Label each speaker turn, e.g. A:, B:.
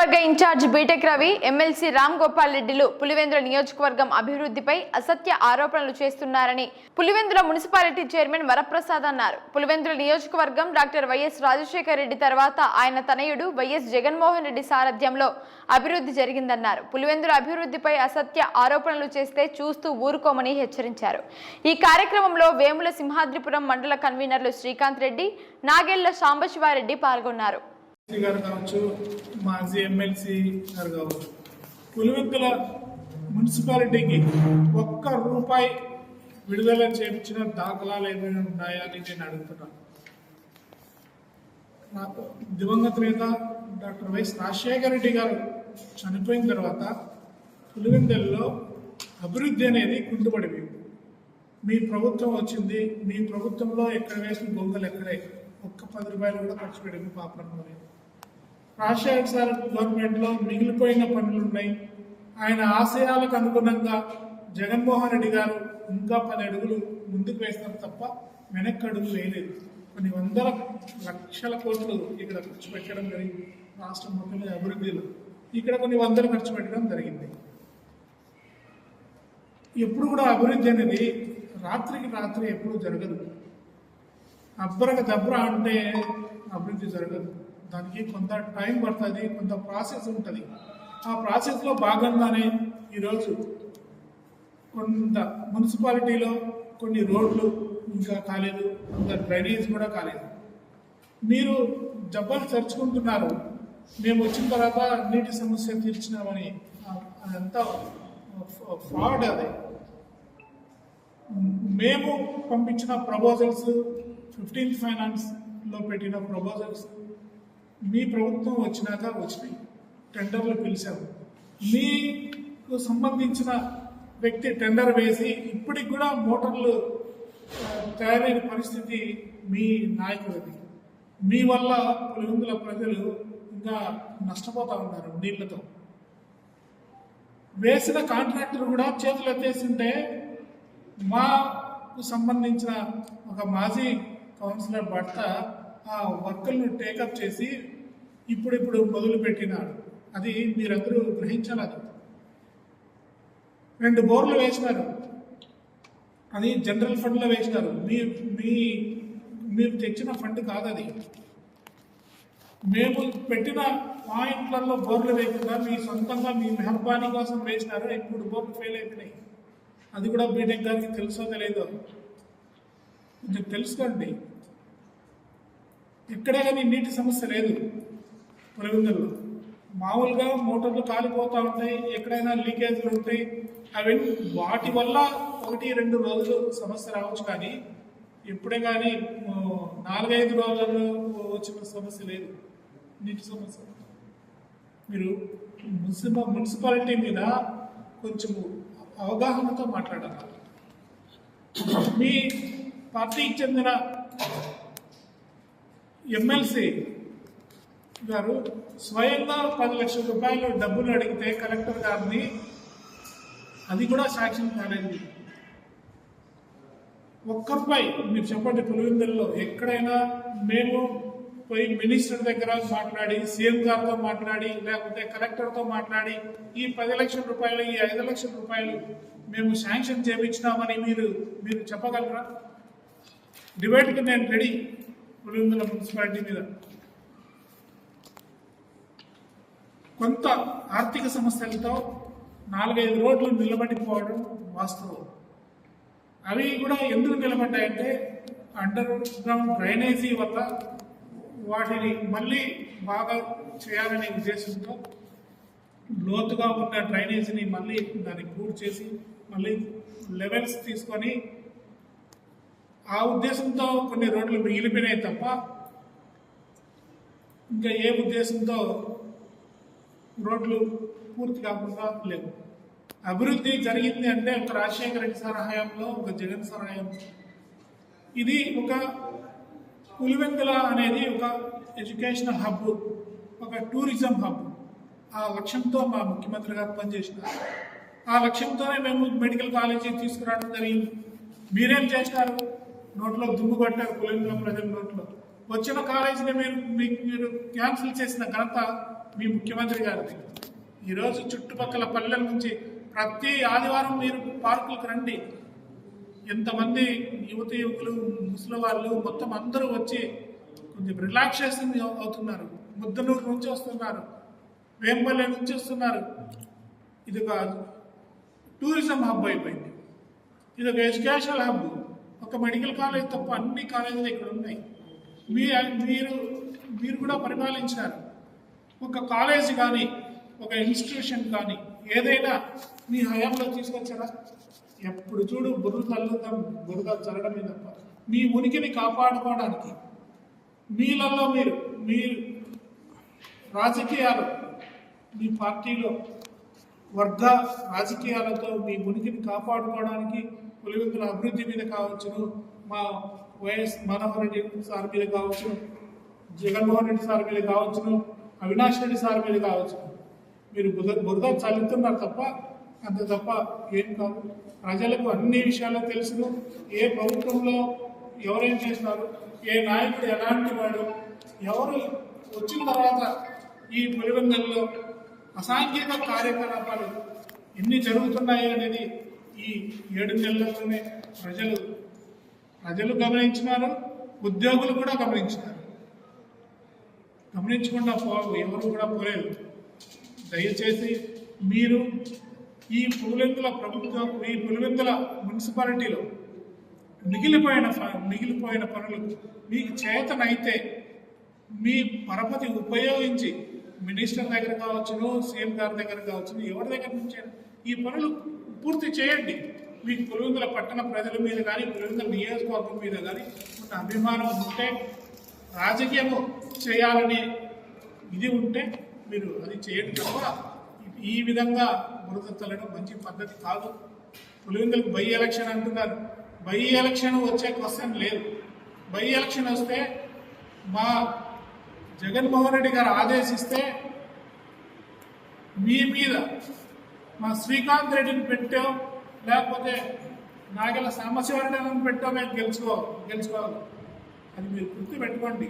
A: నియోజకవర్గ incharge BTech Ravi MLC Ram Gopal రెడ్డిలు పులివెందుల నియోజకవర్గం అభివృద్ధిపై అసత్య ఆరోపణలు చేస్తున్నారని పులివెందుల మున్సిపాలిటీ చైర్మన్ వరప్రసాద్ అన్నారు. పులివెందుల నియోజకవర్గం డాక్టర్ వైఎస్ రాజశేఖర రెడ్డి తర్వాత ఆయన తనయుడు వైఎస్ జగన్మోహన్ రెడ్డి సారథ్యంలో అభివృద్ధి జరిగిందన్నారు. పులివెందుల అభివృద్ధిపై అసత్య ఆరోపణలు చేస్తే చూస్తూ ఊరుకోమని హెచ్చరించారు. ఈ కార్యక్రమంలో వేముల సింహాద్రిపురం మండల కన్వీనర్లు శ్రీకాంత్ రెడ్డి నాగెళ్ళ సాంబశివారెడ్డి పాల్గొన్నారు.
B: మంత్రి గారు కావచ్చు మాజీ ఎమ్మెల్సీ గారు కావచ్చు పులివెత్తుల మున్సిపాలిటీకి ఒక్క రూపాయి విడుదల చేయించిన దాఖలాలు ఏమైనా ఉన్నాయా అని నేను అడుగుతున్నాను నాకు దివంగత నేత డాక్టర్ వైఎస్ రాజశేఖర రెడ్డి గారు చనిపోయిన తర్వాత పులివెందులలో అభివృద్ధి అనేది కుంటుపడిపోయింది. మీ ప్రభుత్వం వచ్చింది మీ ప్రభుత్వంలో ఎక్కడ వేసిన బొంగలు ఎక్కడే? ఒక్క పది రూపాయలు కూడా ఖర్చు పెట్టింది పాపం లేదు రాజశేఖర్ సార్ గవర్నమెంట్లో మిగిలిపోయిన పనులు ఉన్నాయి ఆయన ఆశయాలకు అనుగుణంగా జగన్మోహన్ రెడ్డి గారు ఇంకా పది అడుగులు ముందుకు వేస్తారు తప్ప వెనక్కి అడుగులు వేయలేదు. కొన్ని వందల లక్షల కోట్లు ఇక్కడ ఖర్చు పెట్టడం జరిగింది. రాష్ట్రం మొత్తం అభివృద్ధిలో ఇక్కడ కొన్ని వందలు ఖర్చు పెట్టడం జరిగింది. ఎప్పుడు కూడా అభివృద్ధి అనేది రాత్రికి రాత్రి ఎప్పుడు జరగదు. అబ్బరక దబ్బర అంటే అభివృద్ధి జరగదు. దానికి కొంత టైం పడుతుంది కొంత ప్రాసెస్ ఉంటుంది. ఆ ప్రాసెస్లో భాగంగానే ఈరోజు కొంత మున్సిపాలిటీలో కొన్ని రోడ్లు ఇంకా కాలేదు కొంత డ్రైనేజ్ కూడా కాలేదు. మీరు జబ్బలు తెరుచుకుంటున్నారు మేము వచ్చిన తర్వాత నీటి సమస్య తీర్చినామని అదంతా ఫ్రాడ్ అది. మేము పంపించిన ప్రపోజల్స్ ఫిఫ్టీన్త్ ఫైనాన్స్లో పెట్టిన ప్రపోజల్స్ మీ ప్రభుత్వం వచ్చినాక వచ్చినాయి. టెండర్లు పిలిచారు. మీకు సంబంధించిన వ్యక్తి టెండర్ వేసి ఇప్పటికి కూడా మోటార్లు తయారైన పరిస్థితి మీ నాయకులది. మీ వల్ల పులివెందుల ప్రజలు ఇంకా నష్టపోతూ ఉన్నారు నీళ్ళతో. వేసిన కాంట్రాక్టర్ కూడా చేతులు ఎత్తేసింటే మాకు సంబంధించిన ఒక మాజీ కౌన్సిలర్ భర్త వర్కులను టేకప్ చేసి ఇప్పుడిప్పుడు మొదలుపెట్టినాడు అది మీరందరూ గ్రహించాలి అది. రెండు బోర్లు వేసినారు. అది జనరల్ ఫండ్లో వేసినారు. మీ మీ మీరు తెచ్చిన ఫండ్ కాదు అది. మేము పెట్టిన పాయింట్లలో బోర్లు వేయకుండా మీ సొంతంగా మీ మెహర్బానీ కోసం వేసినారు. ఇప్పుడు బోర్లు ఫెయిల్ అయిపోయినాయి. అది కూడా బీటెక్ గారికి తెలుసో తెలియదో కొంచెం తెలుసుకోండి. ఇక్కడే కానీ నీటి సమస్య లేదు. పులివెందుల్లో. మామూలుగా మోటార్లు కాలిపోతూ ఉంటాయి ఎక్కడైనా లీకేజ్లు ఉంటాయి. అవన్నీ వాటి వల్ల ఒకటి రెండు రోజులు సమస్య రావచ్చు కానీ ఇప్పుడే కానీ నాలుగైదు రోజుల్లో వచ్చిన సమస్య లేదు. నీటి సమస్య. మీరు మున్సిపల్ మున్సిపాలిటీ మీద కొంచెం అవగాహనతో మాట్లాడాలి. మీ పార్టీకి చెందిన ఎమ్మెల్సీ గారు స్వయంగా పది లక్షల రూపాయలు డబ్బులు అడిగితే కలెక్టర్ గారిని అది కూడా శాంక్షన్ కాలేదు ఒక్క రూపాయి మీరు చెప్పండి పులివెందుల్లో ఎక్కడైనా మేము పోయి మినిస్టర్ దగ్గర మాట్లాడి సీఎం గారితో మాట్లాడి లేకపోతే కలెక్టర్తో మాట్లాడి ఈ పది లక్షల రూపాయలు ఈ ఐదు లక్షల రూపాయలు మేము శాంక్షన్ చేయించినామని మీరు మీరు చెప్పగలరా? డిబేట్కి నేను రెడీ. పులివెందుల మున్సిపాలిటీ మీద. కొంత ఆర్థిక సమస్యలతో నాలుగైదు రోడ్లు నిలబడిపోవడం వాస్తవం. అవి కూడా ఎందుకు నిలబడ్డాయంటే అండర్ గ్రౌండ్ డ్రైనేజీ వల్ల వాటిని మళ్ళీ బాగా చేయాలనే ఉద్దేశంతో లోతుగా ఉన్న డ్రైనేజీని మళ్ళీ దాన్ని పూర్తి చేసి మళ్ళీ లెవెల్స్ తీసుకొని ఆ ఉద్దేశంతో కొన్ని రోడ్లు మిగిలిపోయినాయి తప్ప ఇంకా ఏ ఉద్దేశంతో రోడ్లు పూర్తి కాకుండా లేవు. అభివృద్ధి జరిగింది అంటే ఒక రాజశేఖర రెడ్డి సార్ హయాంలో ఒక జగన్ సార్ హయాంలో ఇది ఒక పులివెందుల అనేది ఒక ఎడ్యుకేషనల్ హబ్ ఒక టూరిజం హబ్. ఆ లక్ష్యంతో మా ముఖ్యమంత్రి గారు పనిచేసినారు. ఆ లక్ష్యంతోనే మేము మెడికల్ కాలేజీ తీసుకురావడం జరిగింది. మీరేం చేసినారు నోట్లో దుమ్ము కొట్టారు పులివెందుల ప్రజల నోట్లో. వచ్చిన కాలేజీని మీరు మీకు మీరు క్యాన్సిల్ చేసిన ఘనత మీ ముఖ్యమంత్రి గారిది. ఈరోజు చుట్టుపక్కల పల్లెల నుంచి ప్రతి ఆదివారం మీరు పార్కులకు రండి. ఎంతమంది యువత యువకులు ముసలి వాళ్ళు మొత్తం అందరూ వచ్చి కొంచెం రిలాక్సేషన్ అవుతున్నారు. ముద్దనూరు నుంచి వస్తున్నారు. వేంపల్లె నుంచి వస్తున్నారు. ఇది ఒక టూరిజం హబ్ అయిపోయింది. ఇది ఒక ఎడ్యుకేషనల్ హబ్. ఒక మెడికల్ కాలేజ్ తప్ప అన్ని కాలేజీలు ఇక్కడ ఉన్నాయి. మీ మీరు మీరు కూడా పరిపాలించారు. ఒక కాలేజ్ కానీ ఒక ఇన్స్టిట్యూషన్ కానీ ఏదైనా మీ హయాంలో తీసుకొచ్చారా? ఎప్పుడు చూడు బురద చల్లుతాం బురద చల్లడమే తప్ప. మీ ఉనికిని కాపాడుకోవడానికి మీలలో మీరు మీరు రాజకీయాలు మీ పార్టీలో వర్గ రాజకీయాలతో మీ ఉనికిని కాపాడుకోవడానికి పులివెందుల అభివృద్ధి మీద కావచ్చును. మా వైఎస్ మనోహర్ రెడ్డి సార్ మీద కావచ్చును. జగన్మోహన్ రెడ్డి సార్ మీద కావచ్చును. అవినాష్ రెడ్డి సార్ మీద కావచ్చును. మీరు బుధ బురద చల్లుతున్నారు తప్ప అంత తప్ప ఏం కాదు. ప్రజలకు అన్ని విషయాలు తెలుసును. ఏ ప్రభుత్వంలో ఎవరేం చేస్తారు ఏ నాయకుడు ఎలాంటి వాడు ఎవరు వచ్చిన తర్వాత ఈ పులివెందుల్లో అసాంఘిక కార్యకలాపాలు ఎన్ని జరుగుతున్నాయి అనేది ఈ ఏడు నెలల్లోనే ప్రజలు ప్రజలు గమనించినారు ఉద్యోగులు కూడా గమనించినారు. గమనించకుండా పో ఎవరు కూడా పోలేదు. దయచేసి మీరు ఈ పులివెందుల ప్రభుత్వం ఈ పులివెందుల మున్సిపాలిటీలో మిగిలిపోయిన మిగిలిపోయిన పనులు మీకు చేతనైతే మీ పరపతి ఉపయోగించి మినిస్టర్ దగ్గర కావచ్చును సీఎం గారి దగ్గర కావచ్చును ఎవరి దగ్గర నుంచి ఈ పనులు పూర్తి చేయండి. మీకు పులివెందుల పట్టణ ప్రజల మీద కానీ పులివెందుల నియోజకవర్గం మీద కానీ ఉన్న అభిమానం ఉంటే రాజకీయము చేయాలని ఇది ఉంటే మీరు అది చేయండి తప్ప ఈ విధంగా బురద తల్లడం మంచి పద్ధతి కాదు. పులివెందులకు బై ఎలక్షన్ అంటున్నారు. బై ఎలక్షన్ వచ్చే క్వశ్చన్ లేదు. బై ఎలక్షన్ వస్తే మా జగన్మోహన్ రెడ్డి గారు ఆదేశిస్తే మీ మీద మా శ్రీకాంత్ రెడ్డిని పెట్టాం. లేకపోతే నాగల సాంబశివరెడ్డిని పెట్టాం. మేము గెలుచుకో గెలుచుకోవాలి. అది మీరు గుర్తు పెట్టుకోండి